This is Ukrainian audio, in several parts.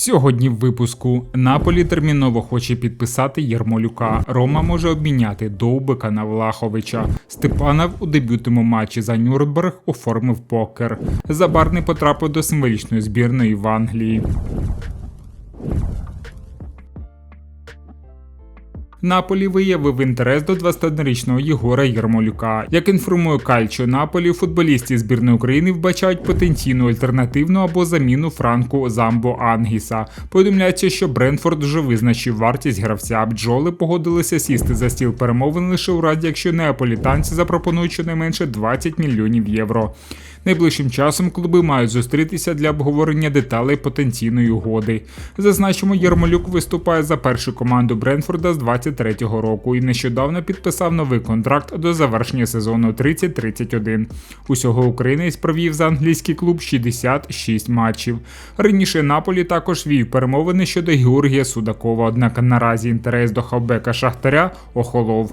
Сьогодні в випуску Наполі терміново хоче підписати Ярмолюка. Рома може обміняти Довбика на Влаховича. Степанов у дебютному матчі за Нюрнберг оформив покер. Забарний потрапив до символічної збірної в Англії. Наполі виявив інтерес до 21-річного Єгора Єрмолюка. Як інформує Кальчо, Наполі футболісти збірної України вбачають потенційну альтернативну або заміну Франку Замбо Ангіса. Повідомляється, що Бренфорд вже визначив вартість гравця. Бджоли погодилися сісти за стіл перемовин лише у разі, якщо неаполітанці запропонують щонайменше 20 мільйонів євро. Найближчим часом клуби мають зустрітися для обговорення деталей потенційної угоди. Зазначимо, Єрмолюк виступає за першу команду Бренфорда з 23-го року і нещодавно підписав новий контракт до завершення сезону 30-31. Усього українець провів за англійський клуб 66 матчів. Раніше Наполі також вів перемовини щодо Георгія Судакова, однак наразі інтерес до хавбека Шахтаря охолов.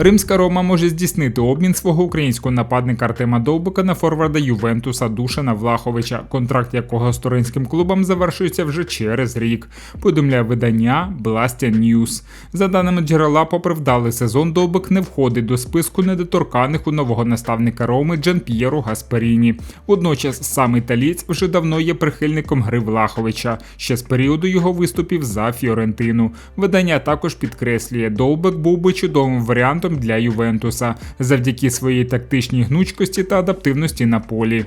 Римська Рома може здійснити обмін свого українського нападника Артема Довбика на форварда Ювентуса Душана Влаховича, контракт якого з туринським клубом завершується вже через рік. Повідомляє видання Blastya News. За даними джерела, попри вдалий сезон, Довбик не входить до списку недоторканих у нового наставника Роми Джан П'єру Гасперіні. Водночас сам італієць вже давно є прихильником гри Влаховича, ще з періоду його виступів за Фіорентину. Видання також підкреслює, Довбик був би чудовим варіантом для Ювентуса завдяки своїй тактичній гнучкості та адаптивності на полі.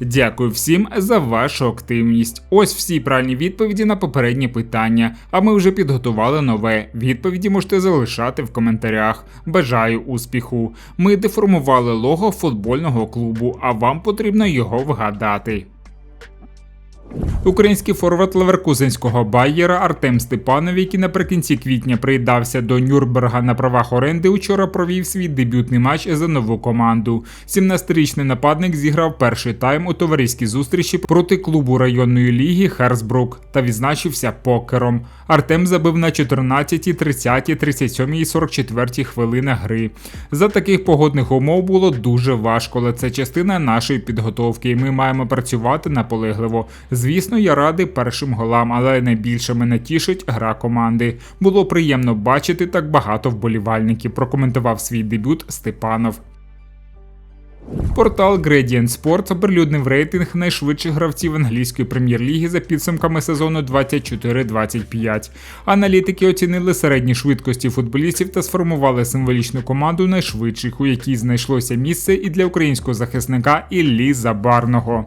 Дякую всім за вашу активність. Ось всі правильні відповіді на попередні питання. А ми вже підготували нове. Відповіді можете залишати в коментарях. Бажаю успіху. Ми деформували лого футбольного клубу, а вам потрібно його вгадати. Український форвард Леверкузенського Байєра Артем Степанов, який наприкінці квітня приїдався до Нюрнберга на правах оренди, учора провів свій дебютний матч за нову команду. 17-річний нападник зіграв перший тайм у товариській зустрічі проти клубу районної ліги Херсбрук та відзначився покером. Артем забив на 14, 30, 37 і 44 хвилинах гри. За таких погодних умов було дуже важко, але це частина нашої підготовки, і ми маємо працювати наполегливо. Звісно, я радий першим голам, але найбільше мене тішить гра команди. Було приємно бачити так багато вболівальників. Прокоментував свій дебют Степанов. Портал Gradient Sport оприлюднив рейтинг найшвидших гравців англійської прем'єр-ліги за підсумками сезону 24-25. Аналітики оцінили середні швидкості футболістів та сформували символічну команду найшвидших, у якій знайшлося місце і для українського захисника Іллі Забарного.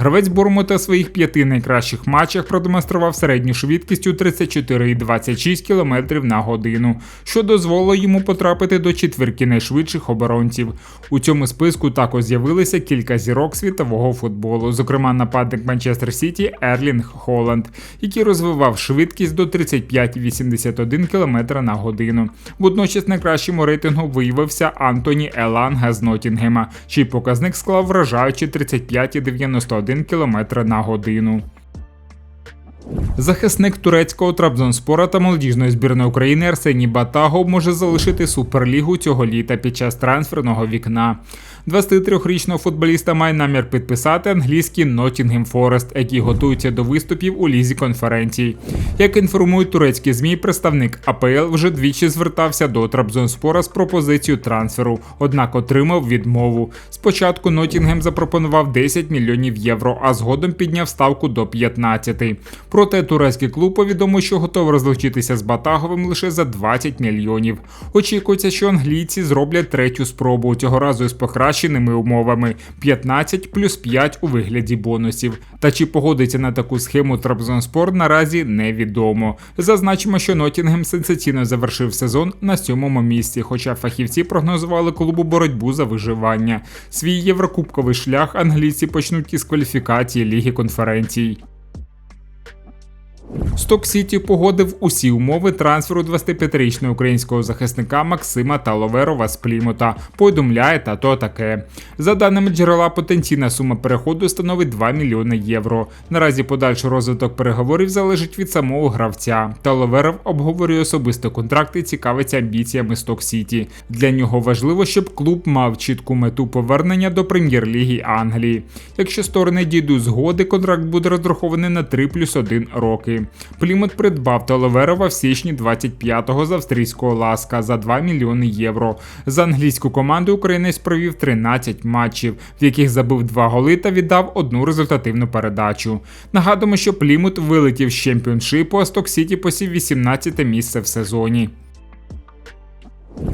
Гравець Бурмута в своїх п'яти найкращих матчах продемонстрував середню швидкість у 34,26 км на годину, що дозволило йому потрапити до четвірки найшвидших оборонців. У цьому списку також з'явилися кілька зірок світового футболу, зокрема нападник Манчестер Сіті Ерлінг Холланд, який розвивав швидкість до 35,81 км на годину. Водночас найкращим у рейтингу виявився Антоні Еланга з Нотінгема, чий показник склав вражаючи 35,91 1 км на годину. Захисник турецького Трабзонспора та молодіжної збірної України Арсеній Батагов може залишити суперлігу цього літа під час трансферного вікна. 23-річного футболіста має намір підписати англійський Nottingham Forest, який готується до виступів у лізі конференцій. Як інформують турецькі змі, представник АПЛ вже двічі звертався до Трабзонспора з пропозицією трансферу, однак отримав відмову. Спочатку Nottingham запропонував 10 мільйонів євро, а згодом підняв ставку до 15. Проте турецький клуб повідомив, що готовий розлучитися з Батаговим лише за 20 мільйонів. Очікується, що англійці зроблять третю спробу цього разу із покращеними умовами 15 плюс 5 у вигляді бонусів. Та чи погодиться на таку схему Трабзонспор наразі невідомо. Зазначимо, що Нотінгем сенсаційно завершив сезон на сьомому місці, хоча фахівці прогнозували клубу боротьбу за виживання. Свій єврокубковий шлях англійці почнуть із кваліфікації Ліги конференцій. Сток Сіті погодив усі умови трансферу 25-річного українського захисника Максима Таловерова з Плімута. Повідомляє та то таке. За даними джерела, потенційна сума переходу становить 2 мільйони євро. Наразі подальший розвиток переговорів залежить від самого гравця. Таловеров обговорює особисто контракт і цікавиться амбіціями Сток Сіті. Для нього важливо, щоб клуб мав чітку мету повернення до прем'єр-ліги Англії. Якщо сторони дійдуть згоди, контракт буде розрахований на 3 плюс 1 роки. Плімут придбав Толоверова в січні 25-го з австрійського ласка за 2 мільйони євро. За англійську команду українець провів 13 матчів, в яких забив 2 голи та віддав одну результативну передачу. Нагадуємо, що Плімут вилетів з чемпіоншипу, а Сток Сіті посів 18 місце в сезоні.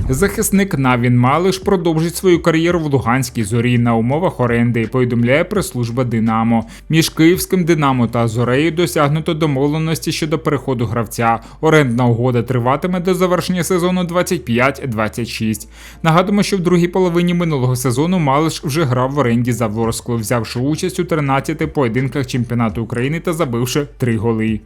Захисник Навін Малиш продовжить свою кар'єру в Луганській зорі на умовах оренди, повідомляє прес-служба Динамо. Між київським Динамо та Зорею досягнуто домовленості щодо переходу гравця. Орендна угода триватиме до завершення сезону 25-26. Нагадуємо, що в другій половині минулого сезону Малиш вже грав в оренді за Ворсклу, взявши участь у 13 поєдинках чемпіонату України та забивши 3 голи.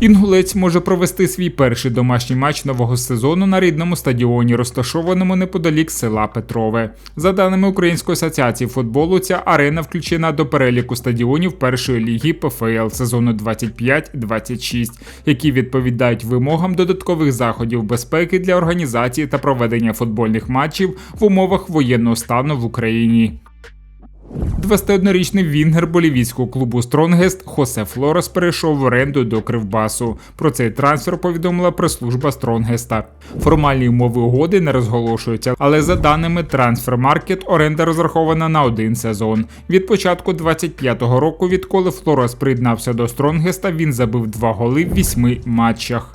Інгулець може провести свій перший домашній матч нового сезону на рідному стадіоні, розташованому неподалік села Петрове. За даними Української асоціації футболу, ця арена включена до переліку стадіонів першої ліги ПФЛ сезону 25-26, які відповідають вимогам додаткових заходів безпеки для організації та проведення футбольних матчів в умовах воєнного стану в Україні. 21-річний вінгер болівійського клубу Стронгест Хосе Флорес перейшов в оренду до Кривбасу. Про цей трансфер повідомила прес-служба Стронгеста. Формальні умови угоди не розголошуються, але за даними Transfer Market, оренда розрахована на один сезон. Від початку 25-го року, відколи Флорес приєднався до Стронгеста, він забив два голи в вісьми матчах.